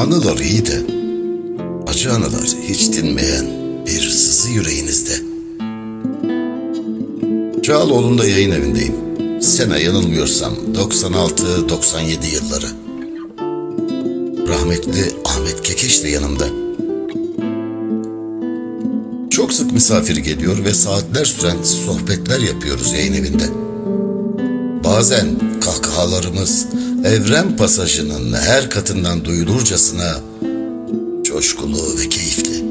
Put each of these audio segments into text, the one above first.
Anılar iyi de acı anılar hiç dinmeyen bir sızı yüreğinizde. Çağaloğlu'nda yayın evindeyim. Sene yanılmıyorsam 96-97 yılları. Rahmetli Ahmet Kekeş de yanımda. Çok sık misafir geliyor ve saatler süren sohbetler yapıyoruz yayın evinde. Bazen kahkahalarımız evren pasajının her katından duyulurcasına coşkulu ve keyifli.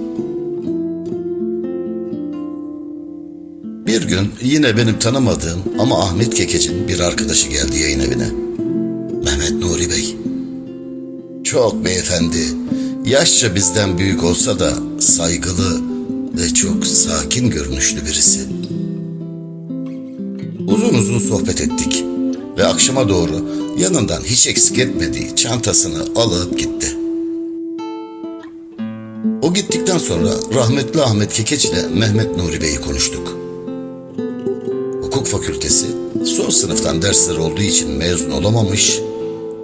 Bir gün yine benim tanımadığım ama Ahmet Kekec'in bir arkadaşı geldi yayın evine. Mehmet Nuri Bey. Çok beyefendi, yaşça bizden büyük olsa da saygılı ve çok sakin görünüşlü birisi. Uzun uzun sohbet ettik ve akşama doğru yanından hiç eksik etmediği çantasını alıp gitti. O gittikten sonra rahmetli Ahmet Kekeç ile Mehmet Nuri Bey'i konuştuk. Hukuk fakültesi son sınıftan dersleri olduğu için mezun olamamış,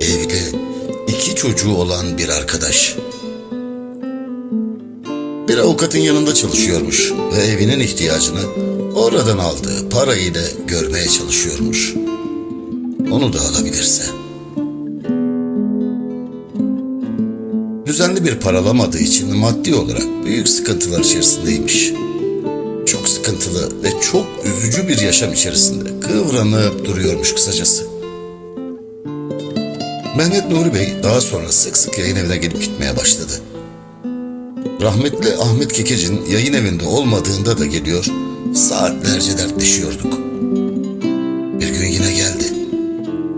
evli, iki çocuğu olan bir arkadaş. Bir avukatın yanında çalışıyormuş ve evinin ihtiyacını oradan aldığı parayla görmeye çalışıyormuş. Onu da alabilirse. Düzenli bir paralamadığı için maddi olarak büyük sıkıntılar içerisindeymiş. Çok sıkıntılı ve çok üzücü bir yaşam içerisinde kıvranıp duruyormuş kısacası. Mehmet Nuri Bey daha sonra sık sık yayın evine gelip gitmeye başladı. Rahmetli Ahmet Kekec'in yayın evinde olmadığında da geliyor, saatlerce dertleşiyorduk.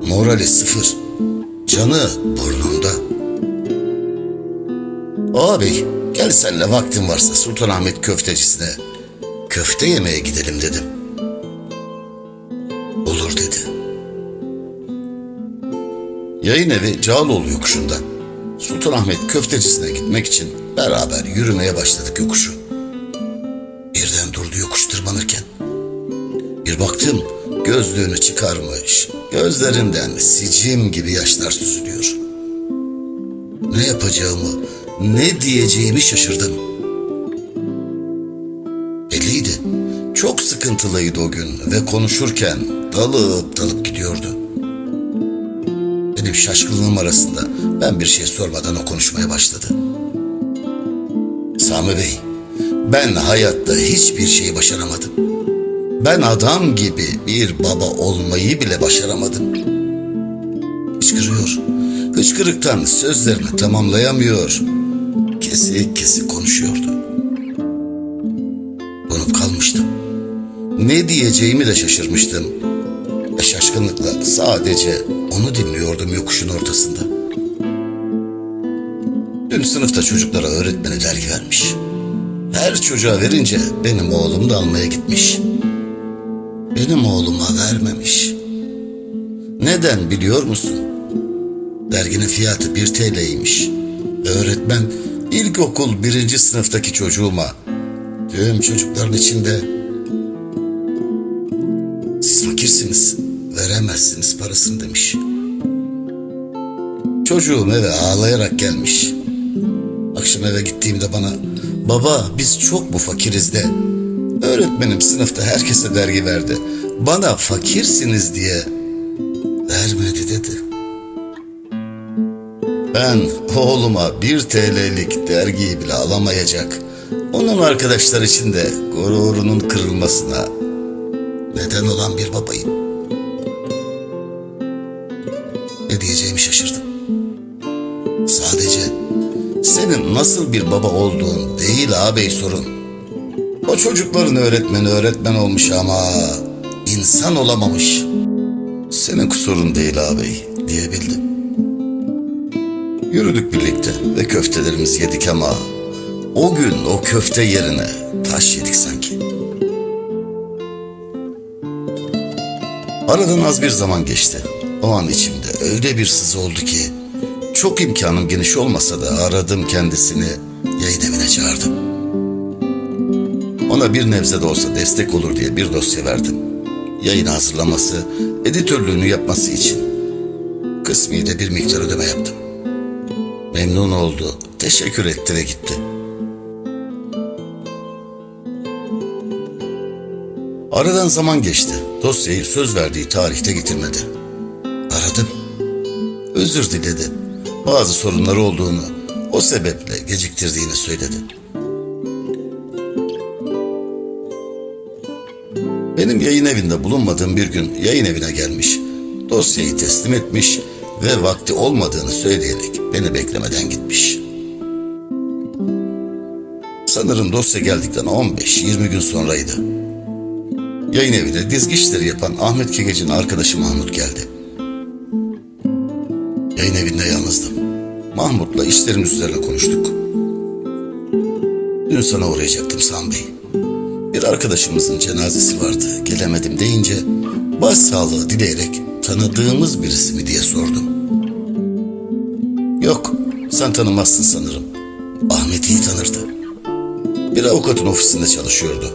Morali sıfır, canı burnunda. Ağabey, gel senle vaktin varsa Sultanahmet köftecisine köfte yemeye gidelim dedim. Olur dedi. Yayın evi Cağaloğlu yokuşunda. Sultanahmet köftecisine gitmek için beraber yürümeye başladık yokuşu. Birden durdu yokuş tırmanırken. Bir baktım gözlüğünü çıkarmış. Gözlerinden sicim gibi yaşlar süzülüyor. Ne yapacağımı, ne diyeceğimi şaşırdım. Belliydi. Çok sıkıntılıydı o gün ve konuşurken dalıp dalıp gidiyordu. Benim şaşkınlığım arasında ben bir şey sormadan o konuşmaya başladı. Sami Bey, ben hayatta hiçbir şey başaramadım. Ben adam gibi bir baba olmayı bile başaramadım. Hıçkırıyor. Hıçkırıktan sözlerini tamamlayamıyor. Kesik kesik konuşuyordu. Donup kalmıştım. Ne diyeceğimi de şaşırmıştım. Ve şaşkınlıkla sadece onu dinliyordum yokuşun ortasında. Dün sınıfta çocuklara öğretmeni dergi vermiş. Her çocuğa verince benim oğlum da almaya gitmiş. Benim oğluma vermemiş. Neden biliyor musun? Derginin fiyatı bir TL'ymiş. Öğretmen ilkokul birinci sınıftaki çocuğuma tüm çocukların içinde siz fakirsiniz, veremezsiniz parasını demiş. Çocuğum eve ağlayarak gelmiş. Akşam eve gittiğimde bana baba biz çok mu fakiriz de öğretmenim sınıfta herkese dergi verdi. Bana fakirsiniz diye vermedi dedi. Ben oğluma bir TL'lik dergiyi bile alamayacak. Onun arkadaşlar için de gururunun kırılmasına neden olan bir babayım. Ne diyeceğimi şaşırdım. Sadece senin nasıl bir baba olduğun değil ağabey sorun. O çocukların öğretmeni öğretmen olmuş ama insan olamamış. Senin kusurun değil ağabey diyebildim. Yürüdük birlikte ve köftelerimizi yedik ama o gün o köfte yerine taş yedik sanki. Aradan az bir zaman geçti. O an içimde öyle bir sızı oldu ki çok imkanım geniş olmasa da aradım kendisini yayın evine çağırdım. Ona bir nebze de olsa destek olur diye bir dosya verdim. Yayını hazırlaması, editörlüğünü yapması için. Kısmi de bir miktar ödeme yaptım. Memnun oldu. Teşekkür etti ve gitti. Aradan zaman geçti. Dosyayı söz verdiği tarihte getirmedi. Aradım. Özür diledi. Bazı sorunları olduğunu, o sebeple geciktirdiğini söyledi. Benim yayın evinde bulunmadığım bir gün yayın evine gelmiş. Dosyayı teslim etmiş ve vakti olmadığını söyleyerek beni beklemeden gitmiş. Sanırım dosya geldikten 15-20 gün sonraydı. Yayın evine dizgi işleri yapan Ahmet Kegeci'nin arkadaşı Mahmut geldi. Yayın evinde yalnızdım. Mahmut'la işlerimiz üzerine konuştuk. Dün sana uğrayacaktım Sami Bey. Bir arkadaşımızın cenazesi vardı. Gelemedim deyince başsağlığı dileyerek tanıdığımız birisi mi diye sordum. Yok, sen tanımazsın sanırım. Ahmet iyi tanırdı. Bir avukatın ofisinde çalışıyordu.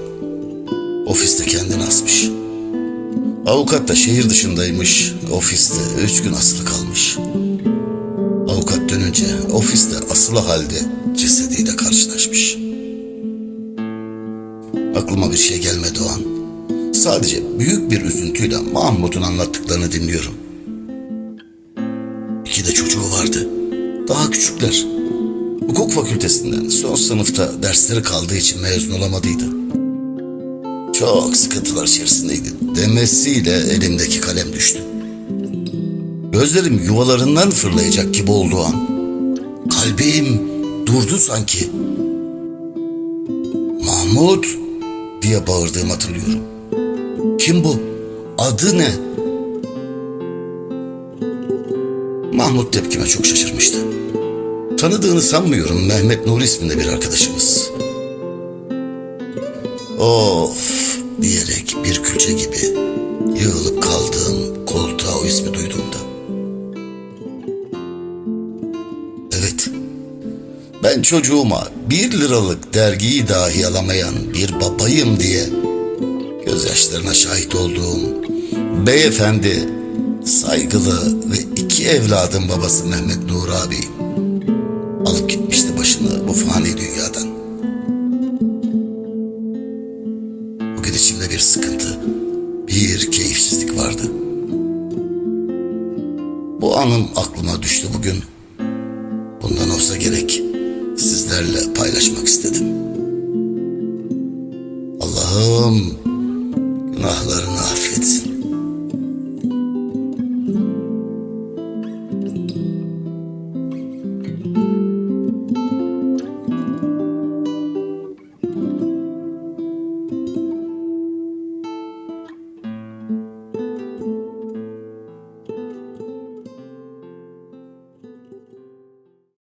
Ofiste kendini asmış. Avukat da şehir dışındaymış. Ofiste üç gün asılı kalmış. Avukat dönünce ofiste asılı halde cesediyle karşılaşmış. Aklıma bir şey gelmedi o an. Sadece büyük bir üzüntüyle Mahmut'un anlattıklarını dinliyorum. İki de çocuğu vardı. Daha küçükler. Hukuk fakültesinden son sınıfta dersleri kaldığı için mezun olamadıydı. Çok sıkıntılar içerisindeydi. Demesiyle elimdeki kalem düştü. Gözlerim yuvalarından fırlayacak gibi olduğu an. Kalbim durdu sanki. Mahmut diye bağırdığımı hatırlıyorum. Kim bu? Adı ne? Mahmut tepkime çok şaşırmıştı. Tanıdığını sanmıyorum Mehmet Nuri isminde bir arkadaşımız. Of diyerek bir külçe gibi yığılıp kaldığım ben çocuğuma bir liralık dergiyi dahi alamayan bir babayım diye gözyaşlarına şahit olduğum beyefendi, saygılı ve iki evladın babası Mehmet Nur abi alıp gitmişti başını bu fani dünyadan. Bugün içimde bir sıkıntı, bir keyifsizlik vardı. Bu anım aklıma düştü bugün. Bundan olsa gerek sizlerle paylaşmak istedim. Allah'ım